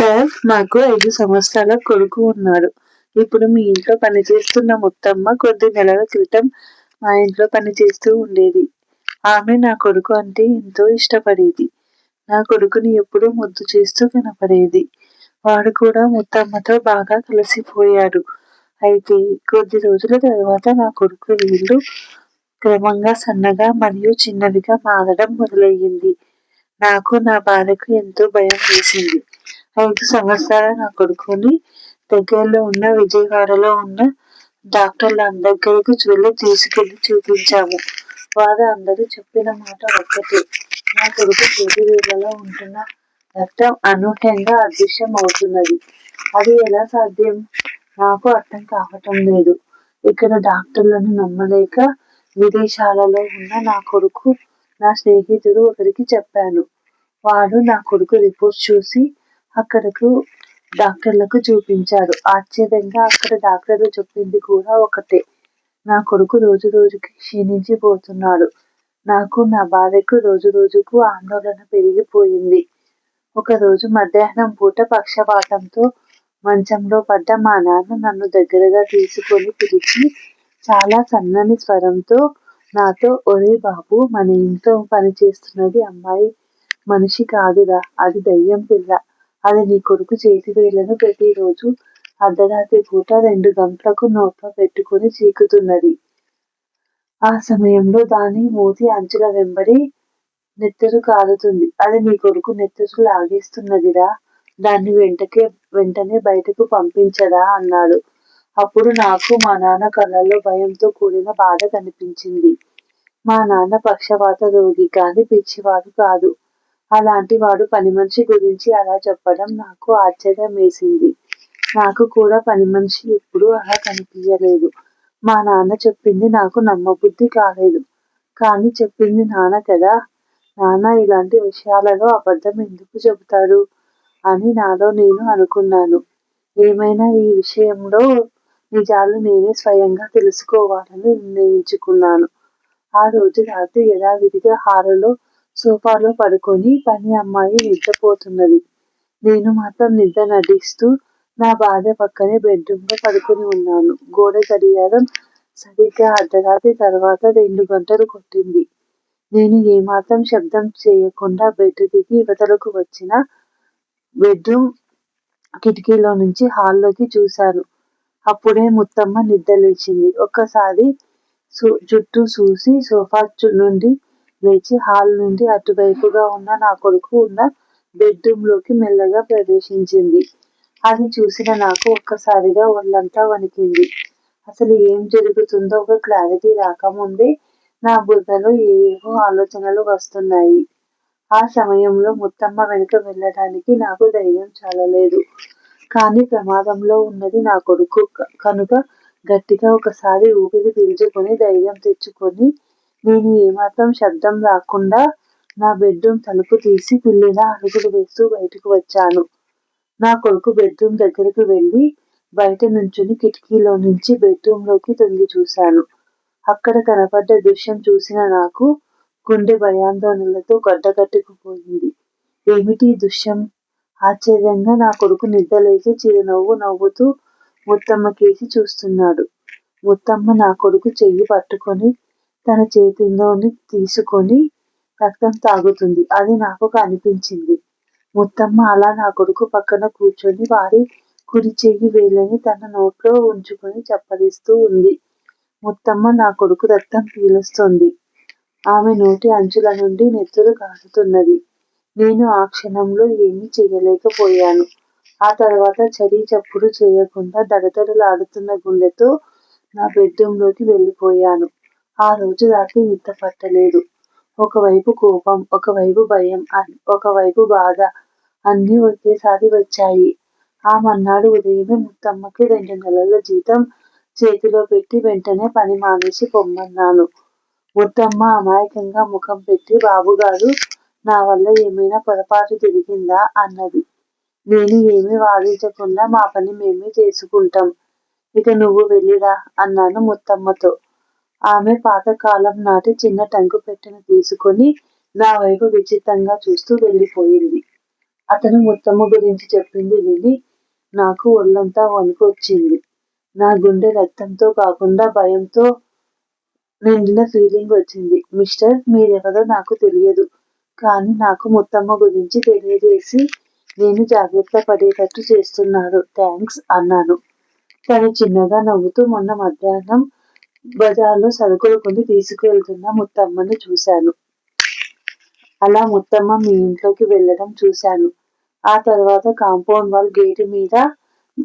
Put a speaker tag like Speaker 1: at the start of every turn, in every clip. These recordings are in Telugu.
Speaker 1: సార్ మాకు ఐదు సంవత్సరాల కొడుకు ఉన్నాడు. ఇప్పుడు మీ ఇంట్లో పనిచేస్తున్న ముత్తమ్మ కొద్ది నెలల క్రితం మా ఇంట్లో పనిచేస్తూ ఉండేది. ఆమె నా కొడుకు అంటే ఎంతో ఇష్టపడేది. నా కొడుకుని ఎప్పుడూ ముద్దు చేస్తూ కనపడేది. వాడు కూడా ముత్తమ్మతో బాగా కలిసిపోయాడు. అయితే కొద్ది రోజుల తర్వాత నా కొడుకు వీళ్ళు క్రమంగా సన్నగా మరియు చిన్నవిగా మారడం మొదలయ్యింది. నాకు నా భార్యకు ఎంతో భయం వేసింది. ఐదు సంవత్సరాల నా కొడుకుని దగ్గరలో ఉన్న విజయవాడలో ఉన్న డాక్టర్ల దగ్గరకు వెళ్ళి తీసుకెళ్ళి చూపించాము. వారు అందరూ చెప్పిన మాట ఒక్కటే. నా కొడుకు చేతి ఉంటున్న రక్తం అనూహ్యంగా అదృశ్యం అవుతున్నది అది ఎలా సాధ్యం? నాకు అర్థం కావటం లేదు. ఇక్కడ డాక్టర్లను నమ్మలేక విదేశాలలో ఉన్న నా కొడుకు నా స్నేహితుడు ఒకరికి చెప్పాను. వాడు నా కొడుకు రిపోర్ట్ చూసి అక్కడకు డాక్టర్లకు చూపించాడు. ఆశ్చర్యంగా అక్కడ డాక్టర్లు చెప్పింది కూడా ఒకటే. నా కొడుకు రోజు రోజుకి క్షీణించిపోతున్నాడు. నాకు నా భార్యకు రోజు రోజుకు ఆందోళన పెరిగిపోయింది. ఒకరోజు మధ్యాహ్నం పూట పక్షపాతంతో మంచంలో పడ్డ మా నాన్న నన్ను దగ్గరగా తీసుకొని పిలిచి చాలా సన్నని స్వరంతో నాతో ఒరే బాబు మన ఇంట్లో పనిచేస్తున్నది అమ్మాయి మనిషి కాదురా అది దయ్యం పిల్ల. అది నీ కొడుకు చేతి వేళ్ళను ప్రతిరోజు అర్ధరాత్రి పూట రెండు గంటలకు నోట్లో పెట్టుకుని చీకుతున్నది. ఆ సమయంలో దాని మూతి అంచుల వెంబడి నెత్తరు కారుతుంది. అది నీ కొడుకు నెత్తరు లాగేస్తున్నదిరా. దాన్ని వెంటకే వెంటనే బయటకు పంపించరా అన్నాడు. అప్పుడు నాకు మా నాన్న కళ్ళల్లో భయంతో కూడిన బాధ కనిపించింది. మా నాన్న పక్షవాత రోగి కానీ పిచ్చివాడు కాదు. అలాంటి వాడు పని మనిషి గురించి అలా చెప్పడం నాకు ఆశ్చర్యం వేసింది నాకు కూడా పని మనిషి ఎప్పుడూ అలా కనిపించలేదు మా నాన్న చెప్పింది నాకు నమ్మబుద్ధి కాలేదు. కానీ చెప్పింది నాన్న కదా నాన్న ఇలాంటి విషయాలలో అబద్ధం ఎందుకు చెబుతాడు అని నాలో నేను అనుకున్నాను. ఏమైనా ఈ విషయంలో నిజాలు నేనే స్వయంగా తెలుసుకోవాలని నిర్ణయించుకున్నాను. ఆ రోజు రాత్రి యథావిధిగా హారలో సోఫాలో పడుకొని పని అమ్మాయి నిద్రపోతున్నది. నేను మాత్రం నిద్ర నటిస్తూ నా భార్య పక్కనే బెడ్రూమ్లో పడుకొని ఉన్నాను. గోడ గడియారం సరిగ్గా అర్ధరాత్రి తర్వాత రెండు గంటలు కొట్టింది. నేను ఏమాత్రం శబ్దం చేయకుండా బెడ్ దిగి ఇవతలకు వచ్చిన బెడ్రూమ్ కిటికీలో నుంచి హాల్లోకి చూశాను. అప్పుడే ముత్తమ్మ నిద్ర లేచింది ఒక్కసారి చుట్టూ చూసి సోఫా నుండి లేచి హాల్ నుండి అటువైపుగా ఉన్న నా కొడుకు ఉన్న బెడ్రూమ్లోకి మెల్లగా ప్రవేశించింది. అది చూసిన నాకు ఒక్కసారిగా ఒళ్ళంతా వణికింది. అసలు ఏం జరుగుతుందో ఒక క్లారిటీ రాకముందే నా బుర్రలో ఏవేవో ఆలోచనలు వస్తున్నాయి. ఆ సమయంలో ముత్తమ్మ వెనుక వెళ్ళడానికి నాకు ధైర్యం చాలలేదు. కానీ ప్రమాదంలో ఉన్నది నా కొడుకు కనుక గట్టిగా ఒకసారి ఊపిరి పీల్చుకొని ధైర్యం తెచ్చుకొని నేను ఏమాత్రం శబ్దం రాకుండా నా బెడ్రూమ్ తలుపు తీసి పిల్లిలా అడుగులు వేస్తూ బయటకు వచ్చాను. నా కొడుకు బెడ్రూమ్ దగ్గరకు వెళ్ళి బయట నుంచుని కిటికీలో నుంచి బెడ్రూమ్లోకి తొంగి చూశాను. అక్కడ కనపడ్డ దృశ్యం చూసిన నాకు గుండె భయాందోళనలతో గడ్డకట్టుకుపోయింది ఏమిటి దృశ్యం? ఆశ్చర్యంగా నా కొడుకు నిద్రలేచి చిరునవ్వు నవ్వుతూ ముత్తమ్మ కేసి చూస్తున్నాడు. ముత్తమ్మ నా కొడుకు చెయ్యి పట్టుకొని తన చేతిలోని తీసుకొని రక్తం తాగుతుంది. అది నాకు కనిపించింది ముత్తమ్మ అలా నా కొడుకు పక్కన కూర్చొని వాడి కుడి చెయ్యి వేళ్ళని తన నోట్లో ఉంచుకొని చప్పరిస్తూ ఉంది. ముత్తమ్మ నా కొడుకు రక్తం పీలుస్తోంది. ఆమె నోటి అంచుల నుండి నెత్తురు కారుతున్నది. నేను ఆ క్షణంలో ఏమీ చేయలేకపోయాను. ఆ తర్వాత చడి చప్పుడు చేయకుండా దడదడలాడుతున్న గుండెతో నా బెడ్రూమ్లోకి వెళ్ళిపోయాను. ఆ రోజు రాత్రి నిద్ర పట్టలేదు. ఒకవైపు కోపం ఒకవైపు భయం ఒకవైపు బాధ అన్నీ ఒకేసారి వచ్చాయి. ఆ మన్నాడు ఉదయమే ముత్తమ్మకి రెండు నెలల జీతం చేతిలో పెట్టి వెంటనే పని మానేసి పొమ్మన్నాను. ముత్తమ్మ అమాయకంగా ముఖం పెట్టి బాబుగారు నా వల్ల ఏమైనా పొరపాటు జరిగిందా? అన్నది. నేను ఏమీ వాదించకుండా మా పని మేమే చేసుకుంటాం. ఇక నువ్వు వెళ్ళిరా అన్నాను ముత్తమ్మతో. ఆమె పాతకాలం నాటి చిన్న టంకు పెట్టెను తీసుకొని నా వైపు విచిత్రంగా చూస్తూ వెళ్ళిపోయింది. అతను ముత్తమ్మ గురించి చెప్పింది విని నాకు ఒళ్ళంతా వణుకొచ్చింది. నా గుండె రక్తంతో కాకుండా భయంతో నిండిన ఫీలింగ్ వచ్చింది. మిస్టర్ మీరెవరో నాకు తెలియదు కానీ నాకు ముత్తమ్మ గురించి తెలియజేసి నేను జాగ్రత్త పడేటట్టు చేస్తున్నారు థ్యాంక్స్ అన్నాను. తను చిన్నగా నవ్వుతూ మొన్న మధ్యాహ్నం బజార్లో సరుకులు కొని తీసుకువెళ్తున్న ముత్తమ్మని చూశాను. అలా ముత్తమ్మ మీ ఇంట్లోకి వెళ్ళడం చూశాను. ఆ తర్వాత కాంపౌండ్ వాల్ గేటు మీద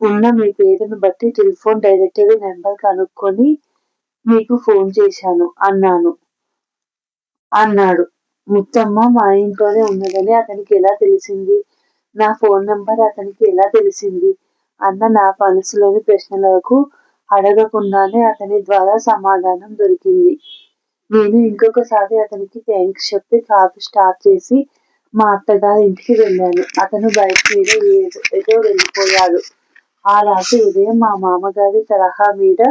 Speaker 1: ఉన్న మీ పేరును బట్టి టెలిఫోన్ డైరెక్టరీ నెంబర్ కనుక్కొని మీకు ఫోన్ చేశాను. అన్నాను. అన్నాడు. ముత్తమ్మ మా ఇంట్లోనే ఉన్నదని అతనికి ఎలా తెలిసింది? నా ఫోన్ నెంబర్ అతనికి ఎలా తెలిసింది? అన్న నా మనసులోని ప్రశ్నలకు అడగకుండానే అతని ద్వారా సమాధానం దొరికింది. నేను ఇంకొకసారి అతనికి థ్యాంక్స్ చెప్పి కాఫీ స్టార్ట్ చేసి మా అత్తగారి ఇంటికి వెళ్ళాను. అతను బైక్ మీద ఏదో వెళ్ళిపోయాడు. ఆ రాత్రి ఉదయం మా మామగారి తరహా మీద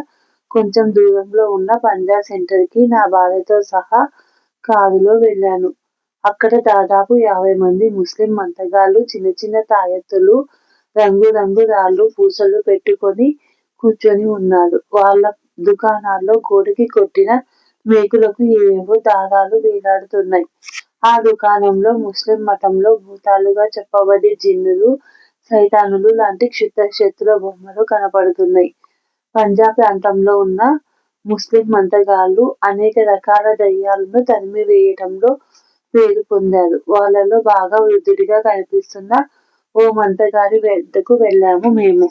Speaker 1: కొంచెం దూరంలో ఉన్న పంజాబ్ సెంటర్కి నా భార్యతో సహా కారులో వెళ్ళాను. అక్కడ దాదాపు యాభై మంది ముస్లిం మంతగాళ్ళు చిన్న చిన్న తాయెత్తులు రంగు రంగు రాళ్ళు పూసలు పెట్టుకొని కూర్చొని ఉన్నారు. వాళ్ళ దుకాణాల్లో గోడకి కొట్టిన మేకులకు ఏవేవో దారాలు వేలాడుతున్నాయి. ఆ దుకాణంలో ముస్లిం మతంలో భూతాలుగా చెప్పబడే జిన్నులు సైతానులు లాంటి క్షుద్ర బొమ్మలు కనపడుతున్నాయి. పంజాబ్ ప్రాంతంలో ఉన్న ముస్లిం మంతగాళ్ళు అనేక రకాల దయ్యాలను తరిమివేయటంలో పేరు పొందారు. వాళ్ళలో బాగా వృద్ధుడిగా కనిపిస్తున్న ఓ మంతగారి వద్దకు వెళ్ళాము మేము.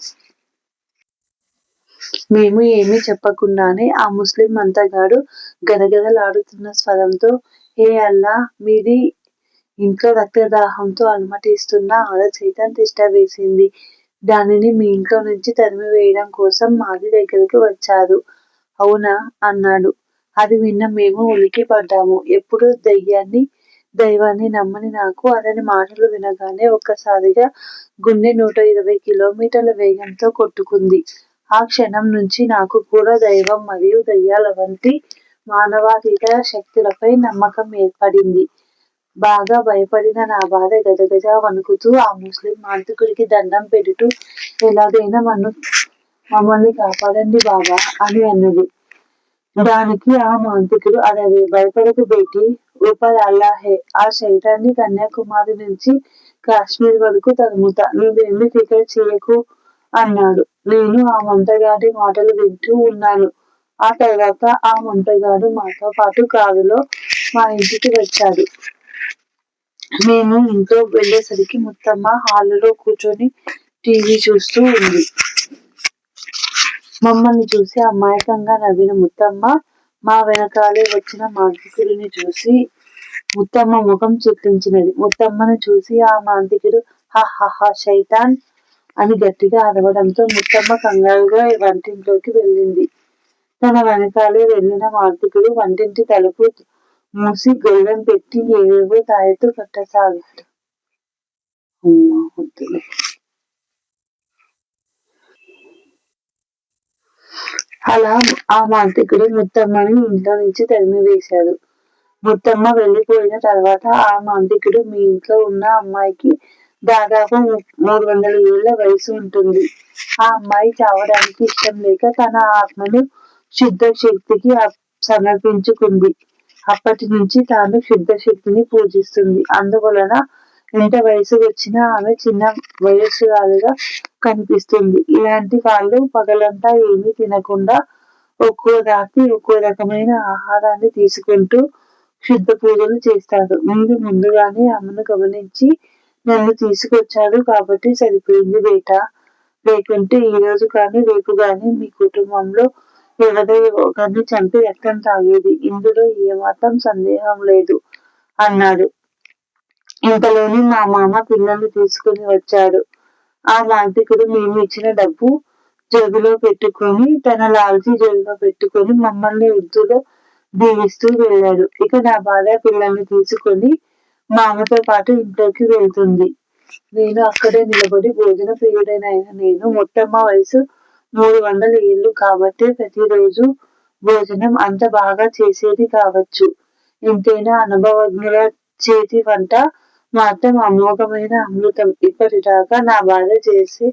Speaker 1: మేము ఏమీ చెప్పకుండానే ఆ ముస్లిం అంతగాడు గదగదలాడుతున్న స్వరంతో హే అల్లా మీది ఇంట్లో రక్తదాహంతో అలమటిస్తున్న ఆడ సైతాన్ తిష్ట వేసింది. దానిని మీ ఇంట్లో నుంచి తరిమివేయడం కోసం మాది దగ్గరకు వచ్చారు. అవునా అన్నాడు. అది విన్న మేము ఉలికి పడ్డాము. ఎప్పుడు దయ్యాన్ని దైవాన్ని నమ్మని నాకు అతని మాటలు వినగానే ఒక్కసారిగా గుండె నూట ఇరవై కిలోమీటర్ల వేగంతో కొట్టుకుంది. ఆ క్షణం నుంచి నాకు కూడా దైవం మరియు దయ్యాల వంటి మానవాతీత శక్తులపై నమ్మకం ఏర్పడింది. బాగా భయపడిన నా భార్య గజగజ వణుకుతూ ఆ ముస్లిం మాంత్రికుడికి దండం పెడుతూ ఎలాగైనా మన్ను మమ్మల్ని కాపాడండి బాబా అని అన్నది. దానికి ఆ మాంత్రికుడు అదే భయపడకు బేటి ఊపర్ అల్లాహే ఆ శైతాన్ని కన్యాకుమారి నుంచి కాశ్మీర్ వరకు తరుముతా నువ్వేమి ఫికర్ చేయకు అన్నాడు. నేను ఆ మంతగాడి మాటలు వింటూ ఉన్నాను. ఆ తర్వాత ఆ మంతగాడు మాతో పాటు కారులో మా ఇంటికి వచ్చాడు. మేము ఇంట్లో వెళ్ళేసరికి ముత్తమ్మ హాల్లో కూర్చొని టీవీ చూస్తూ ఉంది. మమ్మల్ని చూసి అమాయకంగా నవ్విన ముత్తమ్మ మా వెనకాలే వచ్చిన మాంత్రికుడిని చూసి ముత్తమ్మ ముఖం చిట్లించినది ముత్తమ్మను చూసి ఆ మాంత్రికుడు హహహ శైతాన్! అని గట్టిగా అరవడంతో ముత్తమ్మ కంగారుగా వంటింట్లోకి వెళ్ళింది. తన వెనకాలే వెళ్ళిన మార్పుకుడు వంటింటి తలుపు మూసి గొల్లం పెట్టి ఏవేవో తాయతో కట్టసాగాడు. అలా ఆ మాంతికుడు ముత్తమ్మని ఇంట్లో నుంచి తరిమివేశాడు. ముత్తమ్మ వెళ్ళిపోయిన తర్వాత ఆ మాంతికుడు మీ ఇంట్లో ఉన్న అమ్మాయికి దాదాపు మూడు వందల ఏళ్ళ వయసు ఉంటుంది. ఆ అమ్మాయి చావడానికి ఇష్టం లేక తన ఆత్మను శుద్ధ శక్తికి సమర్పించుకుంది. అప్పటి నుంచి తాను శుద్ధ శక్తిని పూజిస్తుంది. అందువలన ఎంత వయసు వచ్చినా ఆమె చిన్న వయస్సురాలుగా కనిపిస్తుంది. ఇలాంటి వాళ్ళు పగలంతా ఏమీ తినకుండా ఒక్కో రాత్రి ఒక్కో రకమైన ఆహారాన్ని తీసుకుంటూ శుద్ధ పూజలు చేస్తారు. ముందు ముందుగానే ఆమెను గమనించి నన్ను తీసుకొచ్చాడు కాబట్టి సరిపోయింది బేటా లేకుంటే ఈ రోజు కానీ రేపు కానీ మీ కుటుంబంలో ఎవరో ఒకరిని చంపి రక్తం తాగేది. ఇందులో ఏమాత్రం సందేహం లేదు అన్నాడు. ఇంతలోనే మా మామ పిల్లల్ని తీసుకుని వచ్చాడు. ఆ మాంతికుడు మేము ఇచ్చిన డబ్బు జేబులో పెట్టుకొని తన లాల్చి జేబులో పెట్టుకొని మమ్మల్ని ఉద్దులో దీవిస్తూ వెళ్ళాడు. ఇక నా బాధ పిల్లల్ని తీసుకొని మామతో పాటు ఇంట్లోకి వెళ్తుంది. నేను అక్కడే నిలబడి భోజన ప్రియుడైన నేను మొత్తమ్మ వయసు మూడు వందల ఏళ్ళు కాబట్టి ప్రతిరోజు భోజనం అంత బాగా చేసేది కావచ్చు. ఎంతైనా అనుభవజ్ఞుల చేతి వంట మాత్రం అమోఘమైన అమృతం. ఇప్పటిదాకా నా బాధ చేసి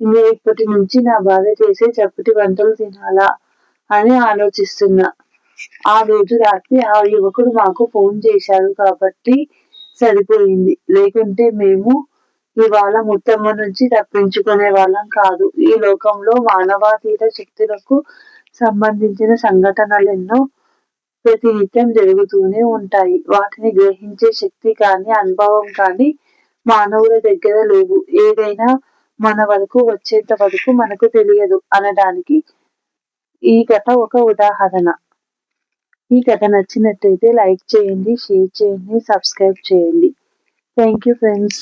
Speaker 1: ఇంకా ఇప్పటి నుంచి నా బాధ చేసే చప్పటి వంటలు తినాలా అని ఆలోచిస్తున్నా. ఆ రోజు రాత్రి ఆ యువకుడు మాకు ఫోన్ చేశాడు కాబట్టి సరిపోయింది. లేకుంటే మేము ఇవాళ ముత్తమ్మ నుంచి తప్పించుకునే వాళ్ళం కాదు. ఈ లోకంలో మానవాతీత శక్తులకు సంబంధించిన సంఘటనలు ఎన్నో ప్రతినిత్యం జరుగుతూనే ఉంటాయి. వాటిని గ్రహించే శక్తి కానీ అనుభవం కానీ మానవుల దగ్గర లేవు. ఏదైనా మన వరకు వచ్చేంత వరకు మనకు తెలియదు అనడానికి ఈ కథ ఒక ఉదాహరణ. ఈ కథ నచ్చినట్టయితే లైక్ చేయండి షేర్ చేయండి సబ్స్క్రైబ్ చేయండి. Thank you friends